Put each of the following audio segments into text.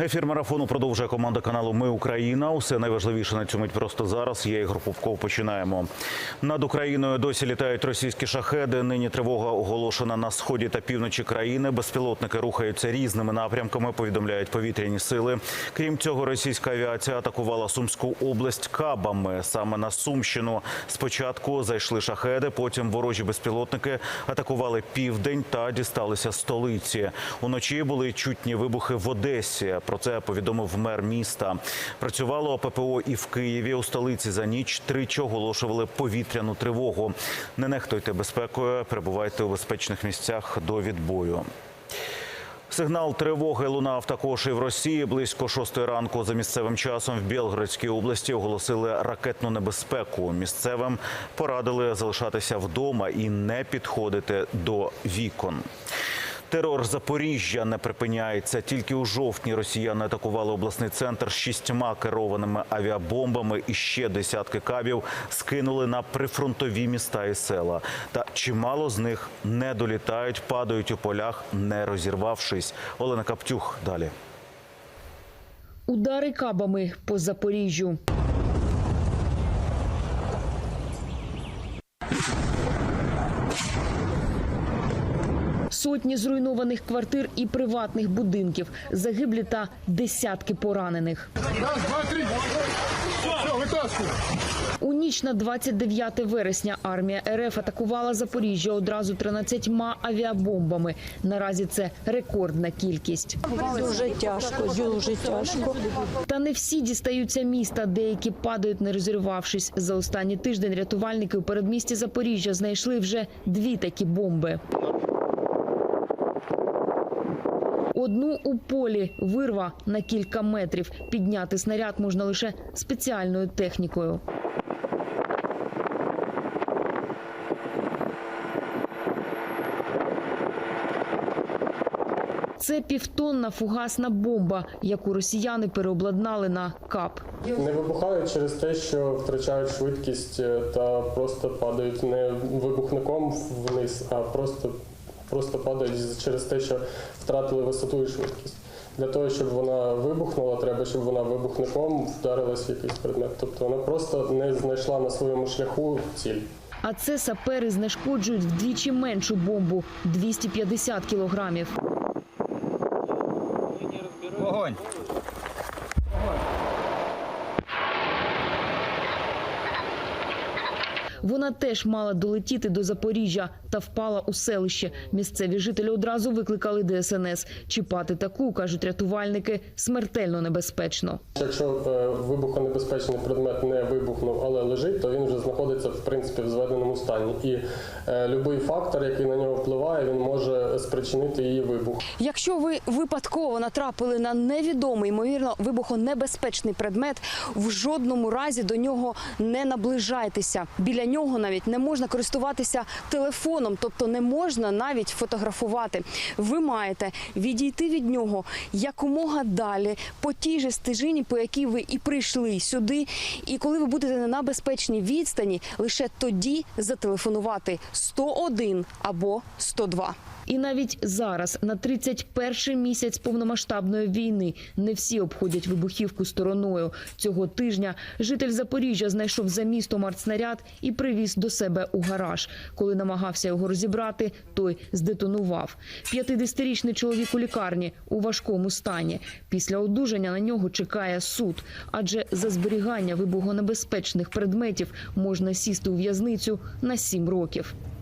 Ефір марафону продовжує команда каналу Ми Україна. Усе найважливіше на цьому мить просто зараз. Я Ігор Попков. Починаємо. Над Україною досі літають російські шахеди. Нині тривога оголошена на сході та півночі країни. Безпілотники рухаються різними напрямками. Повідомляють повітряні сили. Крім цього, російська авіація атакувала Сумську область кабами. Саме на Сумщину спочатку зайшли шахеди. Потім ворожі безпілотники атакували південь та дісталися столиці. Уночі були чутні вибухи в Одесі. Про це повідомив мер міста. Працювало ППО і в Києві. У столиці за ніч тричі оголошували повітряну тривогу. Не нехтуйте безпекою, перебувайте у безпечних місцях до відбою. Сигнал тривоги лунав також і в Росії. Близько шостої ранку за місцевим часом в Білгородській області оголосили ракетну небезпеку. Місцевим порадили залишатися вдома і не підходити до вікон. Терор Запоріжжя не припиняється. Тільки у жовтні росіяни атакували обласний центр шістьма керованими авіабомбами і ще десятки кабів скинули на прифронтові міста і села. Та чимало з них не долітають, падають у полях, не розірвавшись. Олена Каптюх далі. Удари кабами по Запоріжжю. Сотні зруйнованих квартир і приватних будинків, загиблі та десятки поранених. Раз, два, три. У ніч на 29 вересня армія РФ атакувала Запоріжжя одразу 13 авіабомбами. Наразі це рекордна кількість. Дуже тяжко, дуже тяжко. Та не всі дістаються міста. Деякі падають, не розірвавшись. За останній тиждень рятувальники у передмісті Запоріжжя знайшли вже дві такі бомби. Одну у полі вирва на кілька метрів. Підняти снаряд можна лише спеціальною технікою. Це півтонна фугасна бомба, яку росіяни переобладнали на кап. Не вибухають через те, що втрачають швидкість е, та просто падають не вибухником вниз, а просто, просто падають через те, що втратили висоту і швидкість. Для того, щоб вона вибухнула, треба, щоб вона вибухником вдарилась в якийсь предмет. Тобто вона просто не знайшла на своєму шляху ціль. А це сапери знешкоджують вдвічі меншу бомбу 250 кілограмів. Огонь! Вона теж мала долетіти до Запоріжжя та впала у селище. Місцеві жителі одразу викликали ДСНС. Чіпати таку, кажуть рятувальники, смертельно небезпечно. Якщо е, вибухонебезпечний предмет не вибухнув, але лежить, то він вже знаходиться в принципі в зведеному стані. І е, будь-який фактор, який на нього впливає, він може спричинити її вибух. Якщо ви випадково натрапили на невідомий, ймовірно, вибухонебезпечний предмет, в жодному разі до нього не наближайтеся. Біля нього навіть не можна користуватися телефоном, тобто не можна навіть фотографувати. Ви маєте відійти від нього якомога далі по тій же стежині, по якій ви і прийшли сюди. І коли ви будете на безпечній відстані, лише тоді зателефонувати 101 або 102. І навіть зараз, на 31-й місяць повномасштабної війни, не всі обходять вибухівку стороною. Цього тижня житель Запоріжжя знайшов за містом артснаряд і привіз до себе у гараж. Коли намагався його розібрати, той здетонував. 50-річний чоловік у лікарні у важкому стані. Після одужання на нього чекає суд, адже за зберігання вибухонебезпечних предметів можна сісти у в'язницю на 7 років.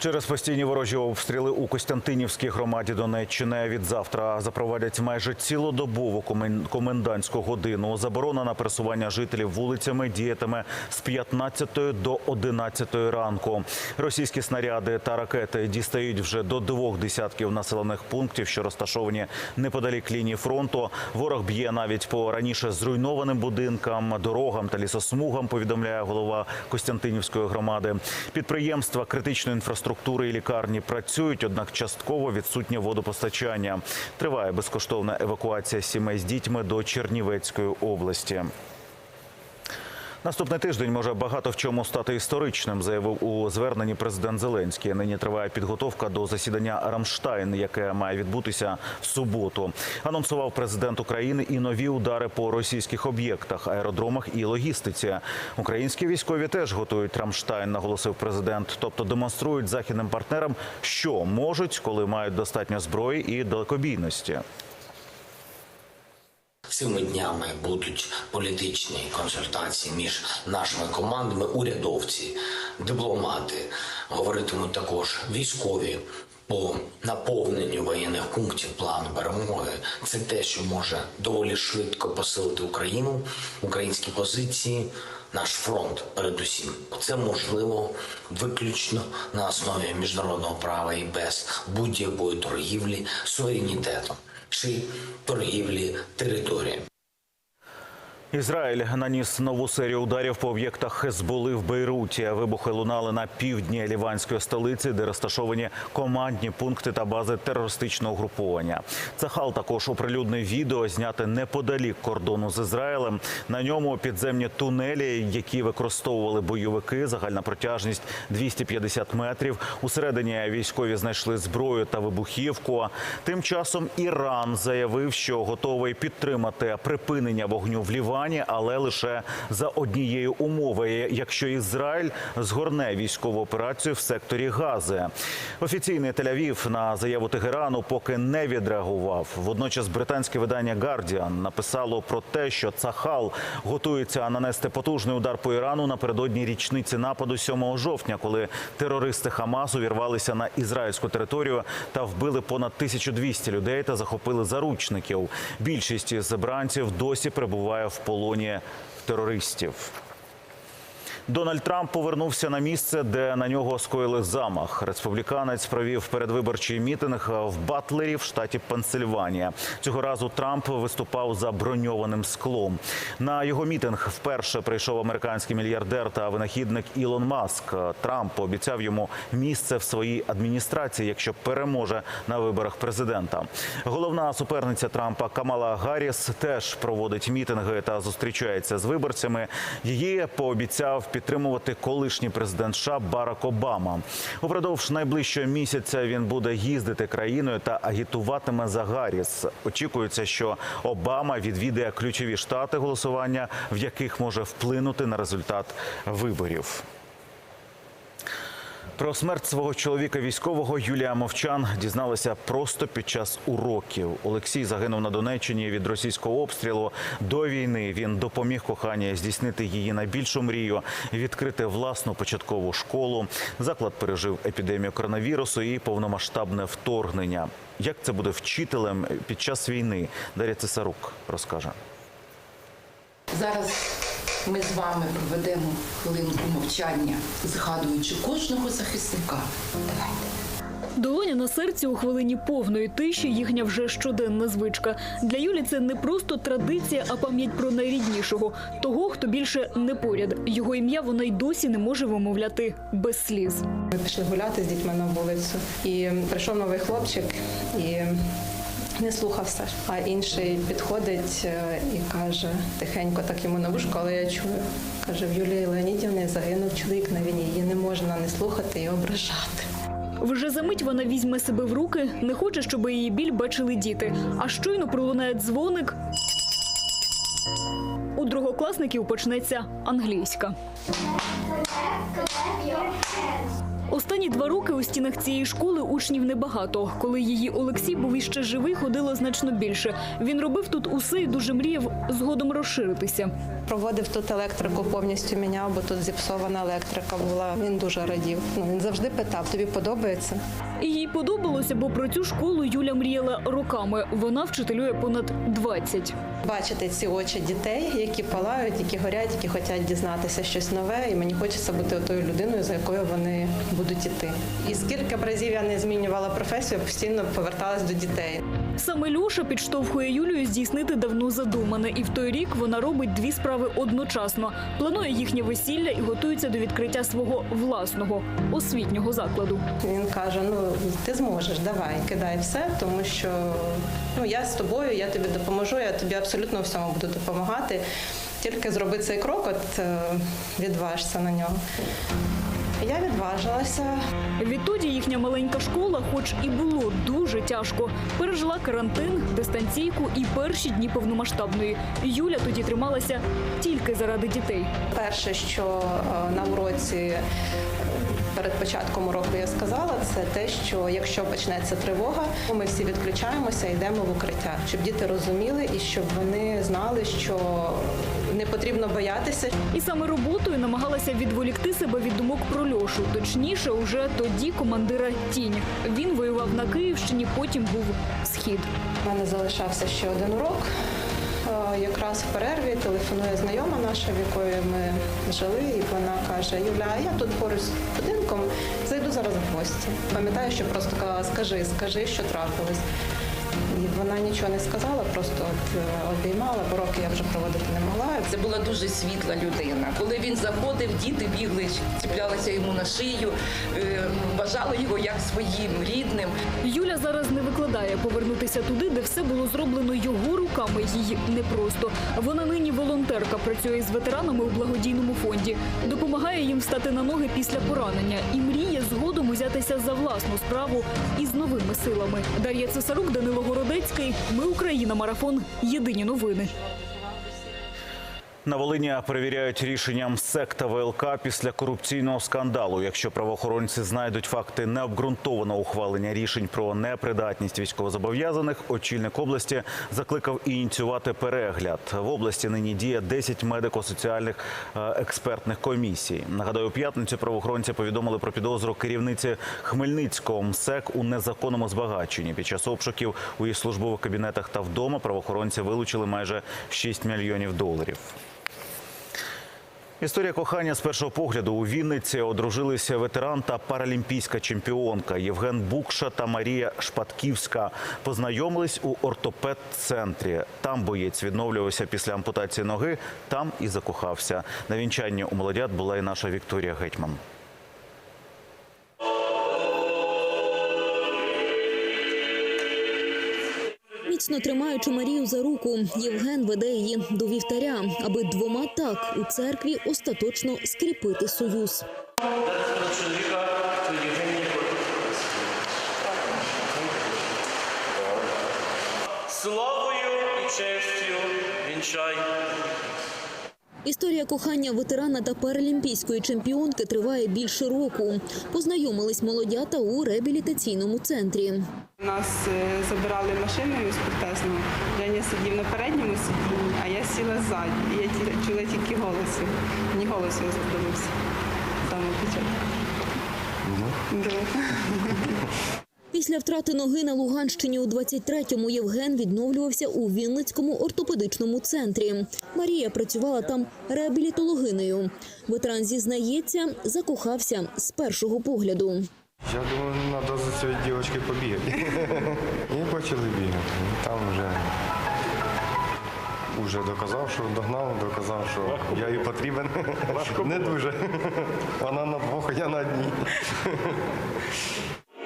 Через постійні ворожі обстріли у Костянтинівській громаді Донеччини від завтра запровадять майже цілодобову комен- комендантську годину. Заборона на пересування жителів вулицями діятиме з 15 до 11 ранку. Російські снаряди та ракети дістають вже до двох десятків населених пунктів, що розташовані неподалік лінії фронту. Ворог б'є навіть по раніше зруйнованим будинкам, дорогам та лісосмугам. Повідомляє голова Костянтинівської громади. Підприємства критичної інфраструктури і лікарні працюють, однак частково відсутнє водопостачання. Триває безкоштовна евакуація сімей з дітьми до Чернівецької області. Наступний тиждень може багато в чому стати історичним, заявив у зверненні президент Зеленський. Нині триває підготовка до засідання Рамштайн, яке має відбутися в суботу. Анонсував президент України і нові удари по російських об'єктах, аеродромах і логістиці. Українські військові теж готують Рамштайн, наголосив президент. Тобто демонструють західним партнерам, що можуть, коли мають достатньо зброї і далекобійності. Цими днями будуть політичні консультації між нашими командами, урядовці, дипломати. Говоритимуть також військові по наповненню воєнних пунктів плану перемоги. Це те, що може доволі швидко посилити Україну, українські позиції. Наш фронт, передусім, це можливо виключно на основі міжнародного права і без будь-якої торгівлі суверенітетом чи торгівлі територіями. Ізраїль наніс нову серію ударів по об'єктах Хезболи в Бейруті. Вибухи лунали на півдні ліванської столиці, де розташовані командні пункти та бази терористичного угруповання. Цахал також оприлюднив відео, зняте неподалік кордону з Ізраїлем. На ньому підземні тунелі, які використовували бойовики. Загальна протяжність 250 метрів. Усередині військові знайшли зброю та вибухівку. Тим часом Іран заявив, що готовий підтримати припинення вогню в Лівані, але лише за однієї умови, якщо Ізраїль згорне військову операцію в секторі Гази. Офіційний Тель-Авів на заяву Тегерану поки не відреагував. Водночас британське видання Guardian написало про те, що Цахал готується нанести потужний удар по Ірану напередодні річниці нападу 7 жовтня, коли терористи Хамас увірвалися на ізраїльську територію та вбили понад 1200 людей та захопили заручників. Більшість із бранців досі перебуває в полоні терористів. Дональд Трамп повернувся на місце, де на нього скоїли замах. Республіканець провів передвиборчий мітинг в Батлері в штаті Пенсильванія. Цього разу Трамп виступав за броньованим склом. На його мітинг вперше прийшов американський мільярдер та винахідник Ілон Маск. Трамп пообіцяв йому місце в своїй адміністрації, якщо переможе на виборах президента. Головна суперниця Трампа Камала Гарріс теж проводить мітинги та зустрічається з виборцями. Її пообіцяв підтримувати колишній президент США Барак Обама. Упродовж найближчого місяця він буде їздити країною та агітуватиме за Гарріс. Очікується, що Обама відвідає ключові штати голосування, в яких може вплинути на результат виборів. Про смерть свого чоловіка військового Юлія Мовчан дізналася просто під час уроків. Олексій загинув на Донеччині від російського обстрілу. До війни він допоміг коханій здійснити її найбільшу мрію відкрити власну початкову школу. Заклад пережив епідемію коронавірусу і повномасштабне вторгнення. Як це буде вчителем під час війни? Дар'я Цесарук розкаже. Зараз ми з вами проведемо хвилинку мовчання, згадуючи кожного захисника. Давайте. Долоня на серці у хвилині повної тиші їхня вже щоденна звичка. Для Юлі це не просто традиція, а пам'ять про найріднішого того, хто більше не поряд. Його ім'я вона й досі не може вимовляти без сліз. Ми пішли гуляти з дітьми на вулицю, і прийшов новий хлопчик і не слухався. А інший підходить е, і каже тихенько, так йому на вушко, але я чую. Каже, в Юлії Леонідівни загинув чоловік на війні. Її не можна не слухати і ображати. Вже за мить вона візьме себе в руки, не хоче, щоб її біль бачили діти. А щойно пролунає дзвоник. У другокласників почнеться англійська. Останні два роки у стінах цієї школи учнів небагато. Коли її Олексій був іще живий, ходило значно більше. Він робив тут усе і дуже мріяв згодом розширитися. Проводив тут електрику, повністю міняв, бо тут зіпсована електрика була. Він дуже радів. Ну він завжди питав: тобі подобається? І їй подобалося, бо про цю школу Юля мріяла роками. Вона вчителює понад 20. Бачити ці очі дітей, які палають, які горять, які хочуть дізнатися щось нове, і мені хочеться бути тою людиною, за якою вони будуть іти. І скільки б разів я не змінювала професію, постійно поверталась до дітей. Саме Люша підштовхує Юлію здійснити давно задумане, і в той рік вона робить дві справи одночасно. Планує їхнє весілля і готується до відкриття свого власного освітнього закладу. Він каже: Ну ти зможеш, давай, кидай все, тому що ну я з тобою, я тобі допоможу, я тобі абсолютно всьому буду допомагати. Тільки зроби цей крок, от е, відважся на нього. Я відважилася. Відтоді їхня маленька школа, хоч і було дуже тяжко, пережила карантин, дистанційку і перші дні повномасштабної. Юля тоді трималася тільки заради дітей. Перше, що е, на уроці перед початком уроку я сказала, це те, що якщо почнеться тривога, ми всі відключаємося йдемо в укриття, щоб діти розуміли і щоб вони знали, що не потрібно боятися. І саме роботою намагалася відволікти себе від думок про Льошу. Точніше, уже тоді командира Тінь. Він воював на Київщині, потім був схід. У мене залишався ще один урок. Е, Якраз в перерві телефонує знайома наша, в якої ми жили, і вона каже: Юля, я тут поруч з будинком зайду зараз в гості. Пам'ятаю, що просто казала, скажи, скажи, що трапилось. Вона нічого не сказала, просто е, обіймала, бо роки я вже проводити не могла. Це була дуже світла людина. Коли він заходив, діти бігли, чіплялися йому на шию, е, бажали його як своїм рідним. Юля зараз не викладає повернутися туди, де все було зроблено його руками. Їй непросто. Вона нині волонтерка, працює з ветеранами у благодійному фонді, допомагає їм встати на ноги після поранення і мріє згодом узятися за власну справу із новими силами. Дар'я Цесарук, Данило Городецький. Ми Україна. Марафон. Єдині новини. На Волині перевіряють рішенням секта ВЛК після корупційного скандалу. Якщо правоохоронці знайдуть факти необґрунтованого ухвалення рішень про непридатність військовозобов'язаних, очільник області закликав ініціювати перегляд. В області нині діє 10 медико-соціальних е, експертних комісій. Нагадаю, у п'ятницю правоохоронці повідомили про підозру керівниці Хмельницького МСЕК у незаконному збагаченні. Під час обшуків у її службових кабінетах та вдома правоохоронці вилучили майже 6 мільйонів доларів. Історія кохання з першого погляду у Вінниці одружилися ветеран та паралімпійська чемпіонка Євген Букша та Марія Шпатківська. Познайомились у ортопед-центрі. Там боєць відновлювався після ампутації ноги, там і закохався. На вінчанні у молодят була і наша Вікторія Гетьман. Міцно тримаючи Марію за руку, Євген веде її до вівтаря, аби двома так у церкві остаточно скріпити союз. Славою і честю вінчай. Історія кохання ветерана та паралімпійської чемпіонки триває більше року. Познайомились молодята у реабілітаційному центрі. Нас е, забирали машиною з протезного. Женя сидів на передньому сидінні, а я сіла ззаді. І я чула тільки голос. його. Мені голос його сподобався. Саме початку. Да. Після втрати ноги на Луганщині у 23-му Євген відновлювався у Вінницькому ортопедичному центрі. Марія працювала там реабілітологинею. Ветеран зізнається, закохався з першого погляду. Я думаю, треба за цією дівчинкою побігати. І почали бігати. Там вже, вже доказав, що догнав, доказав, що я їй потрібен. Не дуже. Вона на двох, а я на одній.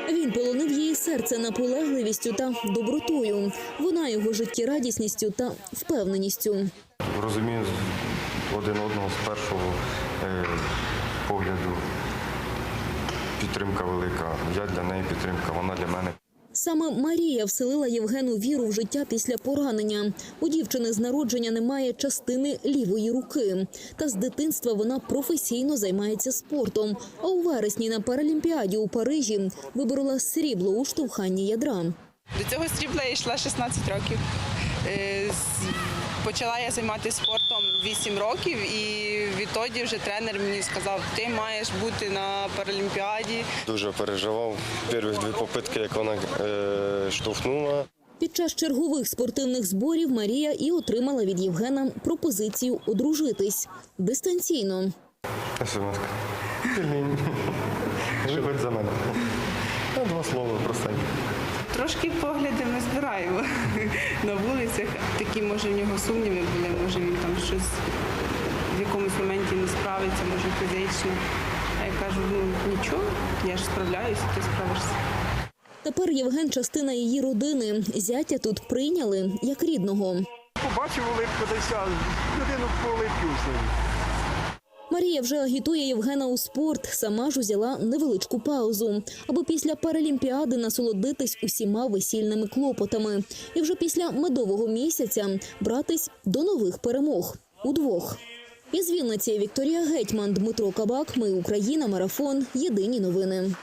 Він полонив серце наполегливістю та добротою. Вона його життєрадісністю та впевненістю. Розумію один одного з першого е, погляду. Підтримка велика. Я для неї підтримка, вона для мене. Саме Марія вселила Євгену віру в життя після поранення. У дівчини з народження немає частини лівої руки. Та з дитинства вона професійно займається спортом. А у вересні на Паралімпіаді у Парижі виборола срібло у штовханні ядра. До цього срібла я йшла 16 років. Почала я займатися спортом 8 років, і відтоді вже тренер мені сказав, ти маєш бути на Паралімпіаді. Дуже переживав перші дві попитки, як вона е, штовхнула. Під час чергових спортивних зборів Марія і отримала від Євгена пропозицію одружитись дистанційно. Виходь за мене. Ну, Два слова простенькі. Трошки погляди ми збираємо на вулицях. Такі, може, в нього сумніви були, може він там щось в якомусь моменті не справиться, може фізично. А я кажу, ну нічого, я ж справляюся, ти справишся. Тепер Євген частина її родини. Зятя тут прийняли як рідного. Побачив улипку, та й. Людину по все. Марія вже агітує Євгена у спорт. Сама ж узяла невеличку паузу, аби після паралімпіади насолодитись усіма весільними клопотами. І вже після медового місяця братись до нових перемог удвох. Із Вінниці Вікторія Гетьман, Дмитро Кабак. Ми Україна. Марафон. Єдині новини.